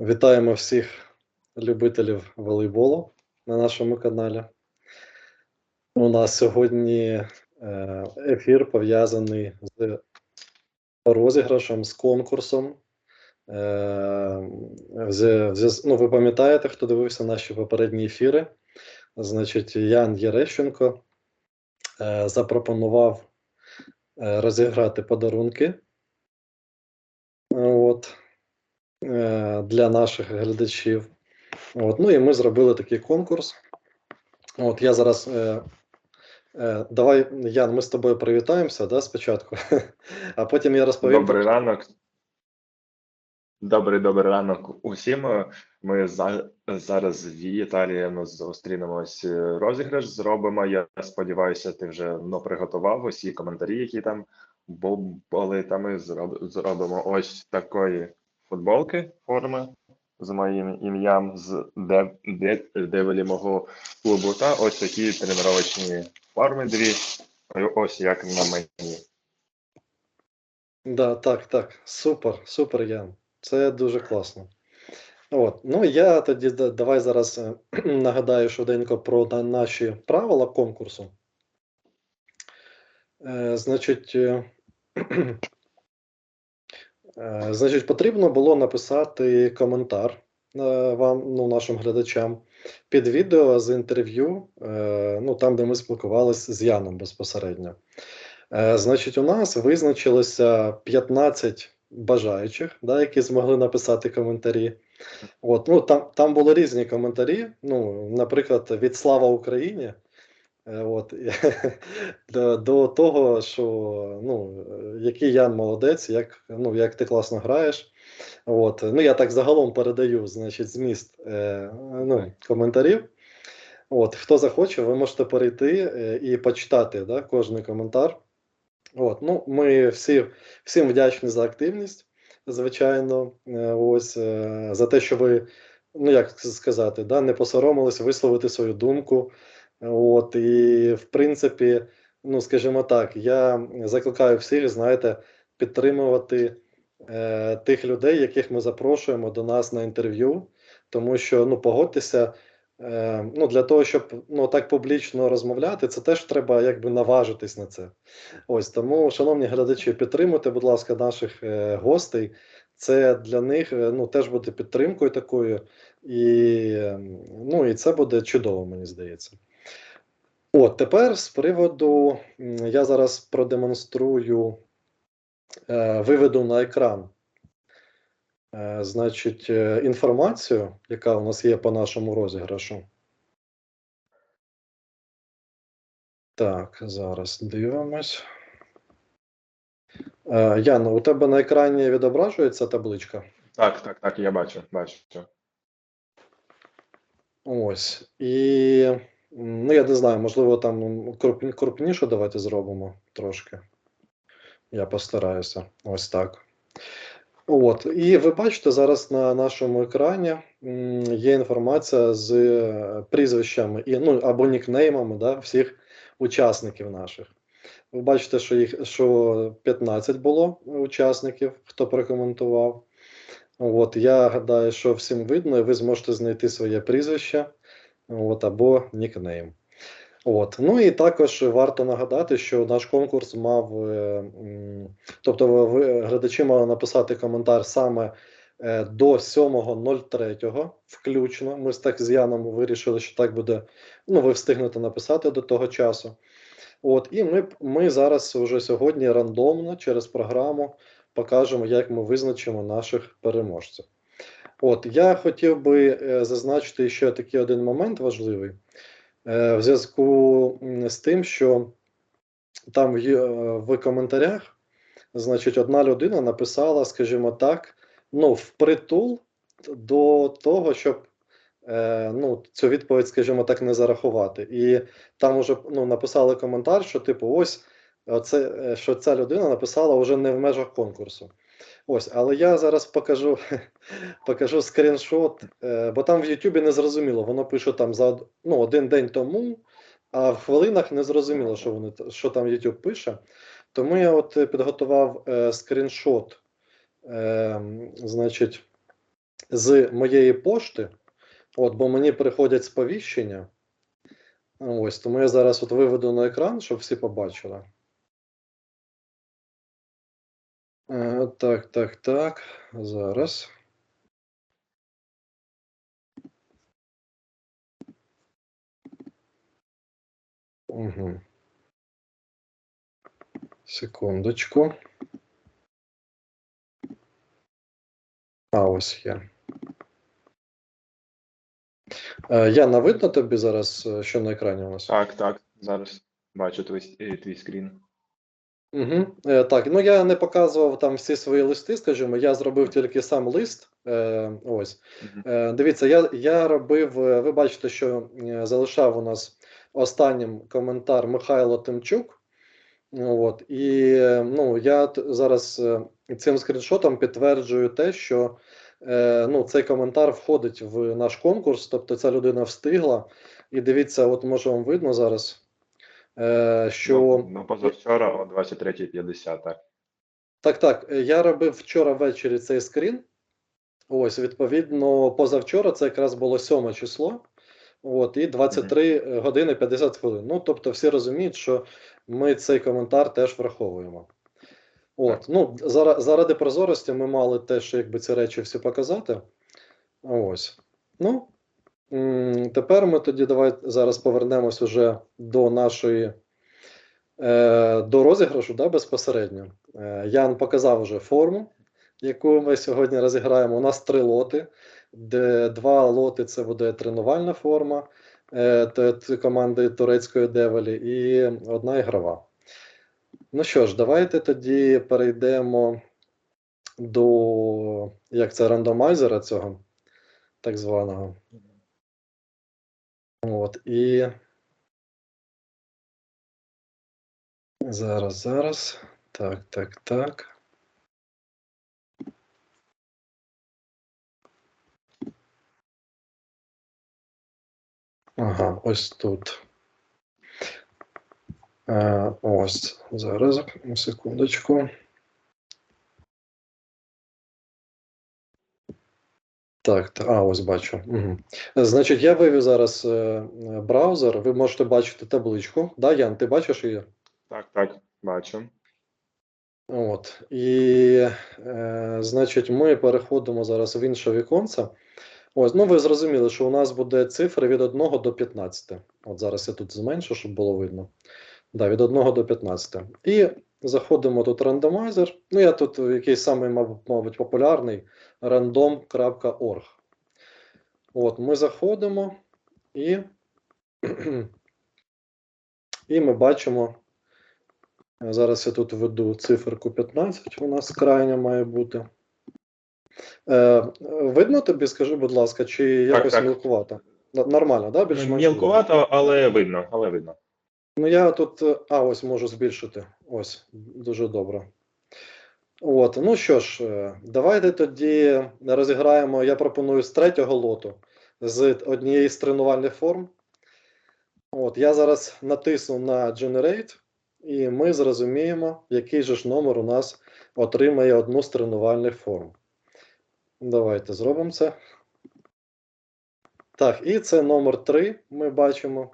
Вітаємо всіх любителів волейболу на нашому каналі. У нас сьогодні е, ефір пов'язаний з розіграшем, з конкурсом. Е, ну, ви пам'ятаєте, хто дивився наші попередні ефіри? Значить, Ян Єрещенко е, запропонував розіграти подарунки. От для наших глядачів. От, ну і ми зробили такий конкурс. От я зараз. Е, е, давай, Ян, ми з тобою привітаємося да, спочатку, а потім я розповім. Добрий ранок. Добрий добрий ранок усім. Ми за, зараз в Італії ну, зустрінемось е, розіграш. Зробимо. Я сподіваюся, ти вже ну, приготував усі коментарі, які там були. Та ми зроб, зробимо ось такої футболки форми з моїм ім'ям з де, де, девелі мого клубу. Та ось такі тренувачні форми дві. Ось як на мені. Да, так, так. Супер, супер, Ян. Це дуже класно. От, ну я тоді давай зараз е, нагадаю швиденько про наші правила конкурсу. Е, значить, е, е, значить, потрібно було написати коментар е, вам, ну, нашим глядачам, під відео з інтерв'ю, е, ну, там, де ми спілкувалися з Яном безпосередньо. Е, Значить, у нас визначилося 15 бажаючих, да, які змогли написати коментарі. От, ну, там, там були різні коментарі. Ну, наприклад, від Слава Україні. Е, От, до, до того, що ну, е, який Ян молодець, як, ну, як ти класно граєш. От, ну, я так загалом передаю значить, зміст е, ну, коментарів. От, хто захоче, ви можете перейти е, і почитати да, кожний коментар. От, ну, ми всі, всім вдячні за активність, звичайно, е, ось е, за те, що ви, ну як сказати, да, не посоромились висловити свою думку. От, і в принципі, ну скажімо так, я закликаю всіх, знаєте, підтримувати е, тих людей, яких ми запрошуємо до нас на інтерв'ю, тому що ну погодьтеся. Е, ну, для того, щоб ну, так публічно розмовляти, це теж треба якби наважитись на це. Ось тому, шановні глядачі, підтримуйте, будь ласка, наших е, гостей. Це для них е, ну, теж буде підтримкою такою, і, ну, і це буде чудово, мені здається. От тепер з приводу я зараз продемонструю, е, виведу на екран. е, Значить, е, інформацію, яка у нас є по нашому розіграшу. Так, зараз дивимось. Е, Ян, у тебе на екрані відображується табличка? Так, так, так, я бачу, бачу. Ось. І ну, я не знаю, можливо, там крупніше давайте зробимо трошки. Я постараюся. Ось так. От. І ви бачите, зараз на нашому екрані є інформація з е, прізвищами і, ну, або нікнеймами да, всіх учасників наших. Ви бачите, що їх що 15 було учасників, хто прокоментував. От, я гадаю, що всім видно, і ви зможете знайти своє прізвище от, або нікнейм. От. Ну і також варто нагадати, що наш конкурс мав, е, тобто ви, глядачі мали написати коментар саме е, до 7.03 включно. Ми так з Яном вирішили, що так буде. Ну, ви встигнете написати до того часу. От, і ми, ми зараз вже сьогодні рандомно через програму покажемо, як ми визначимо наших переможців. От, я хотів би е, зазначити ще такий один момент важливий е, в зв'язку з тим, що там е, в коментарях, значить, одна людина написала, скажімо так, ну, впритул до того, щоб ну, цю відповідь, скажімо так, не зарахувати. І там уже ну, написали коментар, що, типу, ось оце, е, що ця людина написала вже не в межах конкурсу. Ось, але я зараз покажу, покажу скріншот, е, бо там в Ютубі не зрозуміло, воно пише там за ну, один день тому, а в хвилинах не зрозуміло, що, вони, що там YouTube пише. Тому я от е, підготував е, скріншот, е, значить, з моєї пошти. От, бо мені приходять сповіщення. Ось, тому я зараз от виведу на екран, щоб всі побачили. Е, так, так, так. Зараз. Угу. Секундочку. А, ось є. Е, Яна, видно тобі зараз, е, що на екрані у нас? Так, так, зараз бачу твій, твій скрін. Угу. Е, так, ну я не показував там всі свої листи, скажімо, я зробив тільки сам лист. Е, ось. Е, дивіться, я, я робив, ви бачите, що залишав у нас останнім коментар Михайло Тимчук. От, і ну, я зараз цим скріншотом підтверджую те, що е, ну, цей коментар входить в наш конкурс, тобто ця людина встигла. І дивіться, от може вам видно зараз, що. Ну, ну, позавчора о 23.50, так. Так, так. е, Я робив вчора ввечері цей скрін. Ось, відповідно, позавчора це якраз було 7 число. От, і 23 години 50 хвилин. Ну, тобто, всі розуміють, що ми цей коментар теж враховуємо. От, ну, зара- заради прозорості ми мали теж якби ці речі всі показати. Ось. Ну, тепер ми тоді давай зараз повернемось уже до нашої е, до розіграшу да, безпосередньо. Е, Ян показав вже форму, яку ми сьогодні розіграємо. У нас три лоти, де два лоти це буде тренувальна форма е, команди турецької Девелі і одна ігрова. Ну що ж, давайте тоді перейдемо до як це рандомайзера цього так званого. От, і зараз, зараз. Так, так, так. Ага, ось тут. Е, ось зараз, секундочку. Так, а, ось бачу. Угу. Значить, я вивів зараз е, е, браузер. Ви можете бачити табличку. Да, Ян, ти бачиш її? Так, так, бачу. От. І, е, значить, ми переходимо зараз в інше віконце. Ось, ну ви зрозуміли, що у нас буде цифри від 1 до 15. От зараз я тут зменшу, щоб було видно. Да, від 1 до 15. І заходимо тут рандомайзер. Ну, я тут якийсь самий, мабуть, популярний random.org. От, ми заходимо і, і ми бачимо. Е, Зараз я тут введу циферку 15, у нас крайня має бути. Е, видно тобі, скажи, будь ласка, чи якось так. мілкувато? Н- Нормально, да? Більш-менш? Мілкувато, але видно, але видно. Ну, я тут. е, А, ось можу збільшити. Ось, дуже добре. От, ну що ж, е, давайте тоді розіграємо. Я пропоную з третього лоту з однієї з тренувальних форм. От, я зараз натисну на Generate, і ми зрозуміємо, який же ж номер у нас отримає одну з тренувальних форм. Давайте зробимо це. Так, і це номер 3 ми бачимо.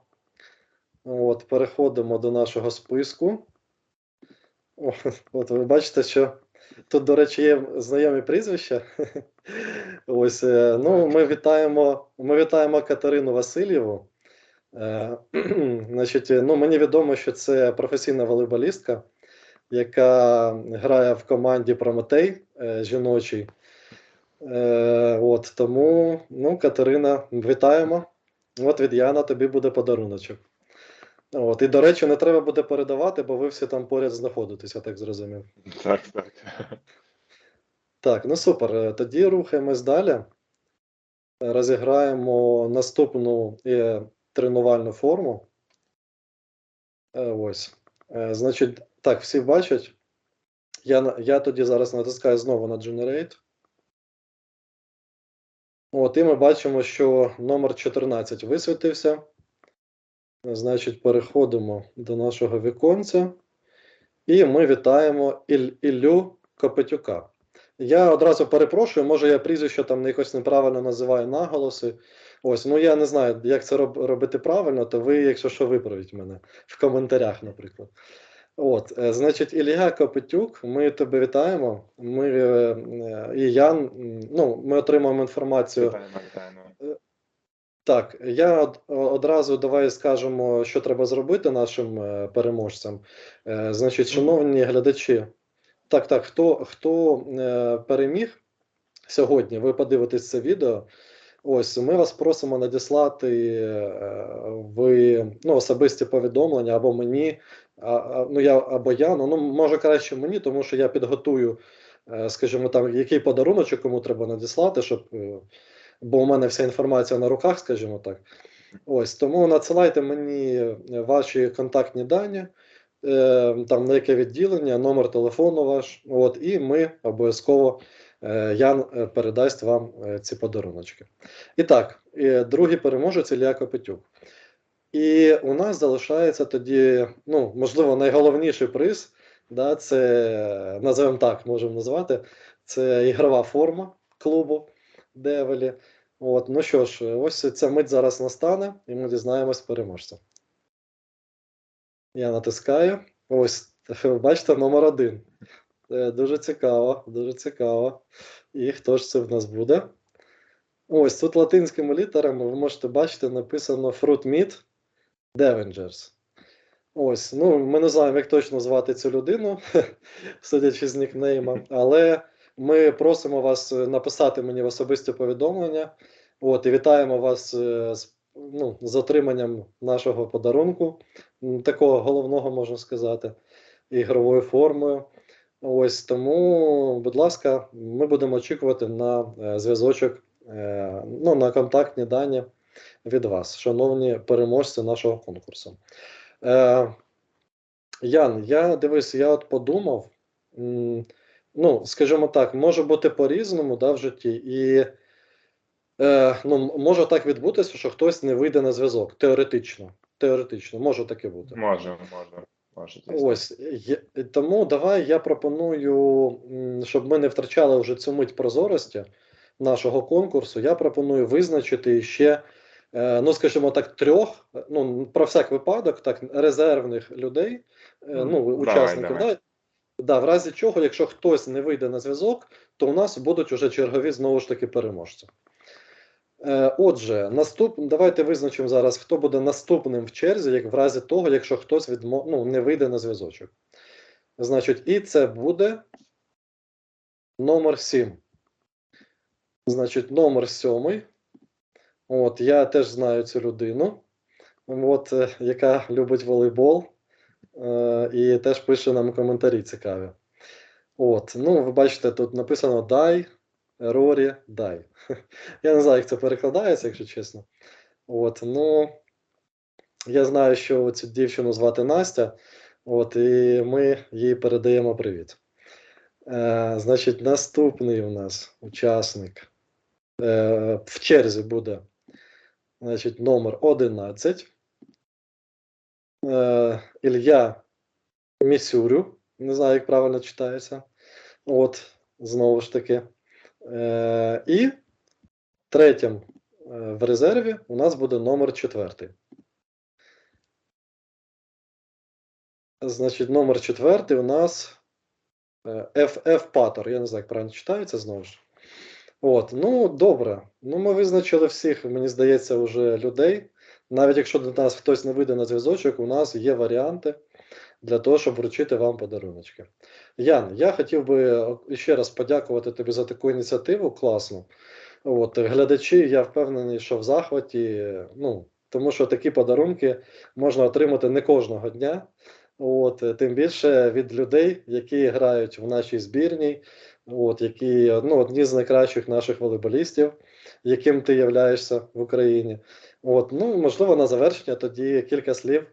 От, переходимо до нашого списку. От ви бачите, що тут, до речі, є знайомі прізвища. Ось, е, ну, ми вітаємо, ми вітаємо Катерину Васильєву. Е, Значить, ну, мені відомо, що це професійна волейболістка, яка грає в команді Прометей е, жіночій. Е, От, тому, ну, Катерина, вітаємо. От від Яна тобі буде подаруночок. От, і, до речі, не треба буде передавати, бо ви всі там поряд знаходитеся, так зрозумів. Так, так. Так, ну супер. Е, Тоді рухаємось далі. Розіграємо наступну е, тренувальну форму. Е, ось. Е, значить, так, всі бачать. Я, я тоді зараз натискаю знову на Generate. От, і ми бачимо, що номер 14 висвітився. Значить, переходимо до нашого віконця. І ми вітаємо Іль, Іллю Копетюка. Я одразу перепрошую, може я прізвище там якось неправильно називаю наголоси. Ось, ну я не знаю, як це роб- робити правильно, то ви, якщо що, виправіть мене в коментарях, наприклад. От, е, значить, Ілля Копитюк, ми тебе вітаємо. Ми е, е, і Ян, ну, ми отримуємо інформацію. Вітаємо, вітаємо. Так, я одразу давай скажемо, що треба зробити нашим е, переможцям. Е, Значить, шановні глядачі, так, так, хто, хто е, переміг сьогодні, ви подивитесь це відео. Ось ми вас просимо надіслати е, в ну, особисті повідомлення або мені, ну я або я, ну, ну може краще мені, тому що я підготую, скажімо там, який подаруночок кому треба надіслати, щоб. Бо у мене вся інформація на руках, скажімо так. Ось тому надсилайте мені е, ваші контактні дані, е, там на яке відділення, номер телефону ваш. От, і ми обов'язково е, Ян е, передасть вам е, ці подаруночки. І так, е, другий переможець Ілля Копитюк. І у нас залишається тоді, ну, можливо, найголовніший приз. Да, це називаємо так, можемо назвати. Це ігрова форма клубу Девелі. От, ну що ж, ось ця мить зараз настане, і ми дізнаємось переможця. Я натискаю. Ось, бачите, номер один. Е, Дуже цікаво, дуже цікаво. І хто ж це в нас буде? Ось тут латинськими літерами ви можете бачити, написано Fruit Meat Devengers. Ось, ну, ми не знаємо, як точно звати цю людину, судячи з нікнейма, але ми просимо вас е, написати мені в особисті повідомлення. От, і вітаємо вас е, з, ну, з отриманням нашого подарунку, такого головного, можна сказати, ігровою формою. Ось тому, будь ласка, ми будемо очікувати на е, зв'язочок, ну, на контактні дані від вас, шановні переможці нашого конкурсу. Ян, я дивись, я от подумав. Ну, скажімо так, може бути по-різному да, в житті, і е, ну, може так відбутися, що хтось не вийде на зв'язок. Теоретично. Теоретично, може таке бути. Може, може. Ось тому давай я пропоную, щоб ми не втрачали вже цю мить прозорості нашого конкурсу. Я пропоную визначити ще, е, ну скажімо так, трьох, ну про всяк випадок, так резервних людей, е, ну Давай, учасників. давай. Да, да, в разі чого, якщо хтось не вийде на зв'язок, то у нас будуть уже чергові знову ж таки переможці. Е, Отже, наступ... давайте визначимо зараз, хто буде наступним в черзі, як в разі того, якщо хтось відмо... ну, не вийде на зв'язочок. Значить, і це буде номер 7. Значить, номер 7. От, я теж знаю цю людину, от, е, яка любить волейбол і теж пише нам коментарі цікаві. От, ну, ви бачите, тут написано Дай, Рорі, дай. Я не знаю, як це перекладається, якщо чесно. От, ну, я знаю, що цю дівчину звати Настя, от, і ми їй передаємо привіт. Е, значить, наступний у нас учасник е, в черзі буде значить, номер 11. Е, Ілля Місюрю. Не знаю, як правильно читається. От, знову ж таки. Е, і третім е, в резерві у нас буде номер четвертий. Значить, номер четвертий у нас FF Патер. Я не знаю, як правильно читається знову ж. От, ну добре. Ну, ми визначили всіх, мені здається, вже людей. Навіть якщо до нас хтось не вийде на зв'язочок, у нас є варіанти для того, щоб вручити вам подаруночки. Ян, я хотів би ще раз подякувати тобі за таку ініціативу класну. От, глядачі, я впевнений, що в захваті, ну, тому що такі подарунки можна отримати не кожного дня. От, тим більше від людей, які грають в нашій збірній, от, які ну, одні з найкращих наших волейболістів, яким ти являєшся в Україні. От, ну, можливо, на завершення тоді кілька слів,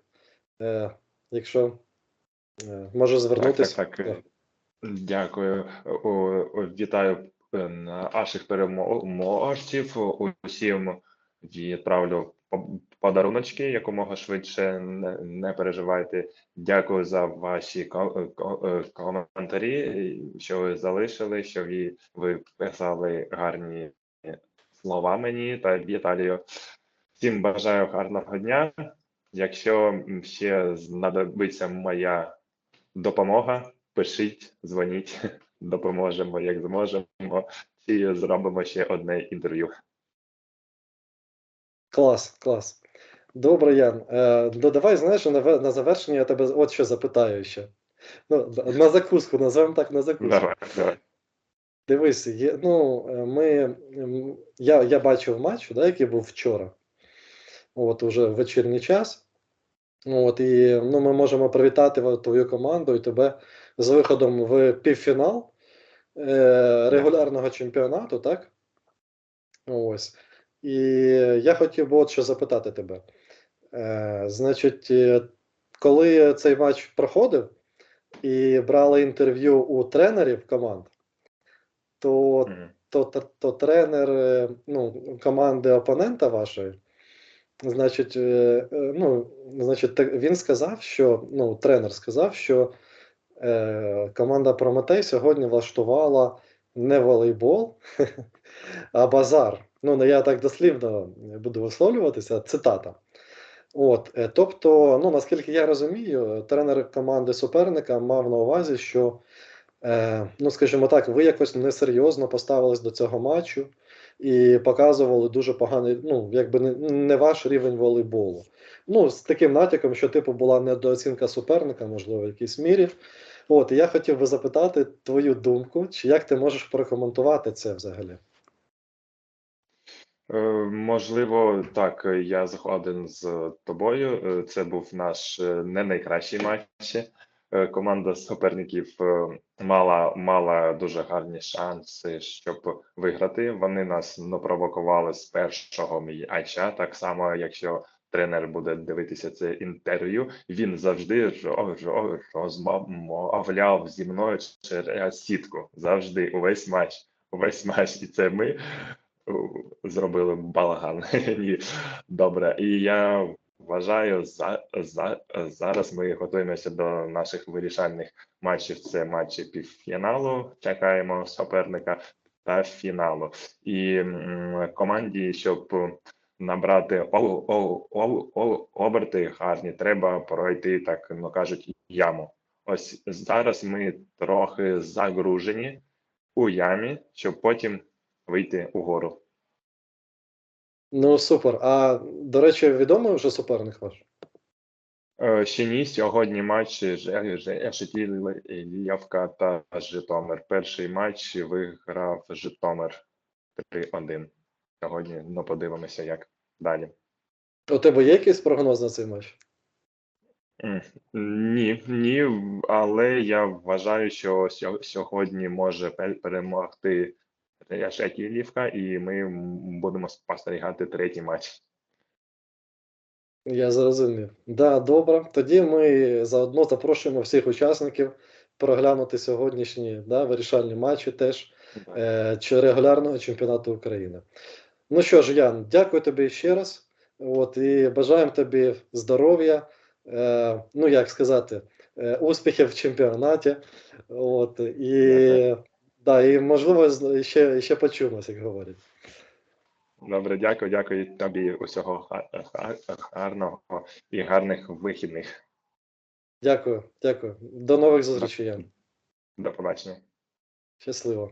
е, якщо е, можу звернутися. Так, так, так. Дякую. О, о, Вітаю е, наших переможців. Усім відправлю по- подаруночки якомога швидше. Не, переживайте. Дякую за ваші е, коментарі, що ви залишили, що ви писали гарні слова мені та Віталію. Всім бажаю гарного дня. Якщо ще знадобиться моя допомога, пишіть, дзвоніть, допоможемо, як зможемо, і зробимо ще одне інтерв'ю. Клас, клас. Добре, Ян. Е, ну, давай, знаєш, на, завершення я тебе от що запитаю ще. Ну, на закуску, називаємо так на закуску. Давай, давай. Дивись, є, ну, е, ми, я, я бачив матч, да, який був вчора. От уже в вечірній час. От, і ну, ми можемо привітати твою команду і тебе з виходом в півфінал е, регулярного чемпіонату, так? Ось. І я хотів би от що запитати тебе. Е, значить, е, коли цей матч проходив і брали інтерв'ю у тренерів команд, то Мгм. то, то, то тренер е, ну, команди опонента вашої, значить, е, е, ну, значить, він сказав, що ну, тренер сказав, що е, команда Прометей сьогодні влаштувала не волейбол, а базар. Ну, я так дослівно буду висловлюватися, цитата. От, е, тобто, ну наскільки я розумію, тренер команди суперника мав на увазі, що Е, ну, скажімо так, ви якось несерйозно поставились до цього матчу і показували дуже поганий, ну, якби не, не ваш рівень волейболу. Ну, з таким натяком, що типу була недооцінка суперника, можливо, в якійсь мірі. От, і я хотів би запитати твою думку, чи як ти можеш прокоментувати це взагалі? Е, Можливо, так, я згоден з тобою. Е, Це був наш е, не найкращий матч. Е, Команда суперників е, мала, мала дуже гарні шанси, щоб виграти. Вони нас напровокували з першого м'яча. Так само, якщо тренер буде дивитися це інтерв'ю, він завжди ро- ро- розмовляв зі мною через сітку. Завжди увесь матч. Увесь матч, і це ми зробили балаган. Добре. І я вважаю, за, за, зараз ми готуємося до наших вирішальних матчів. Це матчі півфіналу. Чекаємо суперника та фіналу. І м, команді, щоб набрати о, о, о, о, оберти гарні, треба пройти, так ну кажуть, яму. Ось зараз ми трохи загружені у ямі, щоб потім вийти угору. Ну, супер. А до речі, відомий вже суперник ваш? Е, Ще ні, сьогодні матч Шетілівка та Житомир. Перший матч виграв Житомир 3-1. Сьогодні ну, подивимося, як далі. У тебе є якийсь прогноз на цей матч? Ні, ні, але я вважаю, що сьогодні може пе- перемогти Шетілівка, і ми будемо спостерігати третій матч. Я зрозумів. Да, добре. Тоді ми заодно запрошуємо всіх учасників проглянути сьогоднішні да, вирішальні матчі теж е, чи регулярного чемпіонату України. Ну що ж, Ян, дякую тобі ще раз. От, і бажаємо тобі здоров'я, е, ну як сказати, е, успіхів в чемпіонаті. От, і. Да, і можливо, ще, ще почуємося, як говорять. Добре, дякую, дякую тобі. Усього га- га- гарного і гарних вихідних. Дякую, дякую. До нових зустрічей, До побачення. Щасливо.